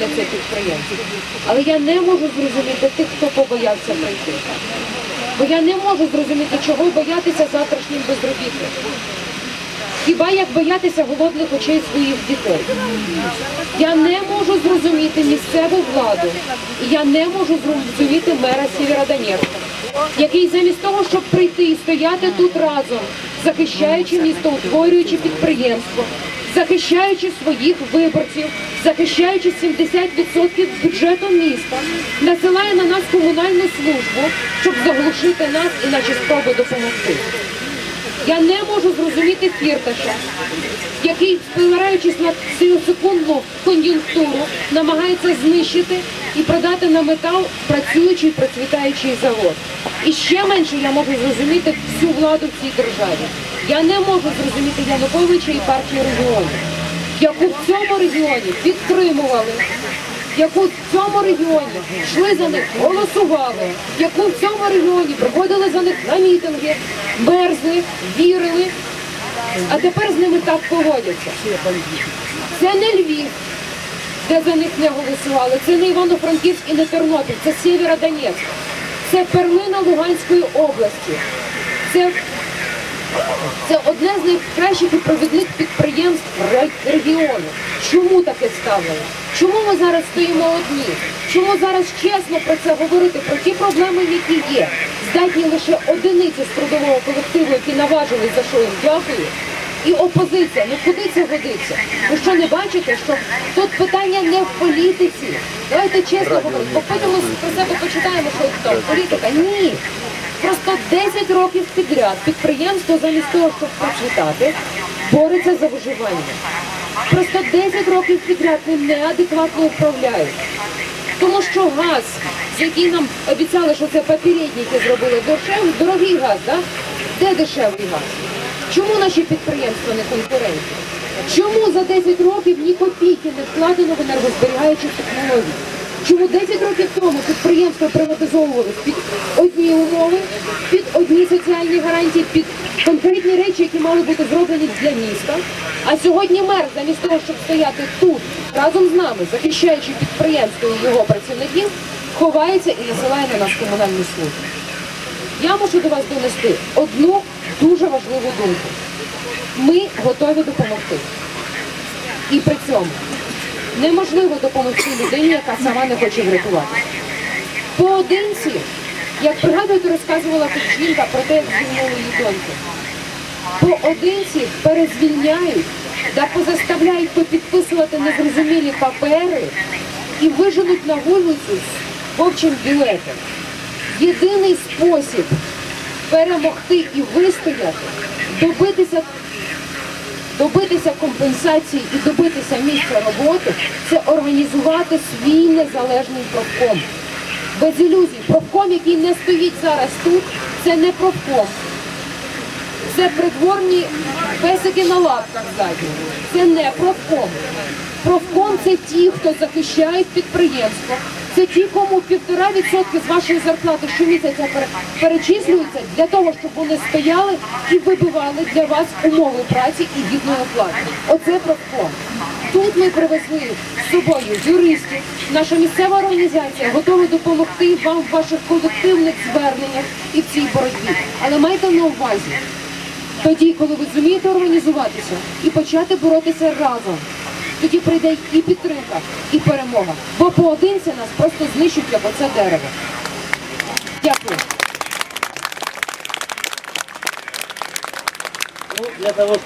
на це підприємство. Але я не можу зрозуміти тих, хто побоявся прийти. Бо я не можу зрозуміти, чого боятися завтрашнім безробітним. Хіба як боятися голодних очей своїх дітей? Я не можу зрозуміти місцеву владу, і я не можу зрозуміти мера Сєвєродонецька, який замість того, щоб прийти і стояти тут разом, захищаючи місто, утворюючи підприємство, захищаючи своїх виборців, захищаючи 70% бюджету міста, насилає на нас комунальну службу, щоб заглушити нас і наші спроби допомогти. Я не можу зрозуміти фірташа, який, спираючись на цю секундну кон'юнктуру, намагається знищити і продати на метал працюючий процвітаючий завод. І ще менше я можу зрозуміти всю владу в цій державі. Я не можу зрозуміти Януковича і партії регіонів, яку в цьому регіоні підтримували, яку в цьому регіоні йшли за них, голосували, яку в цьому регіоні приходили за них на мітинги, мерзли, вірили, а тепер з ними так поводяться. Це не Львів, де за них не голосували, це не Івано-Франківськ і не Тернопіль, це Сєвєродонецьк, це перлина Луганської області. Це це одне з найкращих і провідних підприємств регіону. Чому таке ставлення? Чому ми зараз стоїмо одні? Чому зараз чесно про це говорити, про ті проблеми, які є? Здатні лише одиниці з трудового колективу, які наважились, за що їм дякую. І опозиція, ну куди це годиться? Ви що не бачите, що тут питання не в політиці? Давайте чесно говорити, бо потім ми про себе почитаємо, що там політика. Ні. Просто 10 років підряд підприємство замість того, щоб процвітати, бореться за виживання. Просто 10 років підряд ним неадекватно управляють. Тому що газ, який нам обіцяли, що це попередники зробили дешевий, дорогий газ, да? де дешевий газ? Чому наші підприємства не конкурентні? Чому за 10 років ні копійки не вкладено в енергозберігаючі технології? Чому 10 років тому підприємства приватизовували під одні умови, під одні соціальні гарантії, під конкретні речі, які мали бути зроблені для міста? А сьогодні мер, замість того, щоб стояти тут разом з нами, захищаючи підприємство і його працівників, ховається і насилає на нас комунальну службу. Я можу до вас донести одну дуже важливу думку. Ми готові допомогти. І при цьому неможливо допомогти людині, яка сама не хоче врятуватися. Поодинці, як пригадуєте, розказувала тут жінка про те, як звільнили її доньку. Поодинці перезвільняють та позаставляють попідписувати незрозумілі папери і виженуть на вулицю з вовчим білетом. Єдиний спосіб перемогти і вистояти, добитися добитися компенсації і добитися місця роботи це організувати свій незалежний профком. Без ілюзій, профком, який не стоїть зараз тут, це не профком. Це придворні песики на лапках ззаді. Це не профком. Профком це ті, хто захищають підприємство. Це ті, кому півтора відсотки з вашої зарплати щомісяця перечислюються для того, щоб вони стояли і вибивали для вас умови праці і гідної оплати. Оце профком. Тут ми привезли з собою юристів. Наша місцева організація готова допомогти вам в ваших колективних зверненнях і в цій боротьбі. Але майте на увазі, тоді, коли ви зумієте організуватися і почати боротися разом, тоді прийде і підтримка, і перемога. Бо поодинці нас просто знищують, як оце дерево. Дякую. Ну, для того,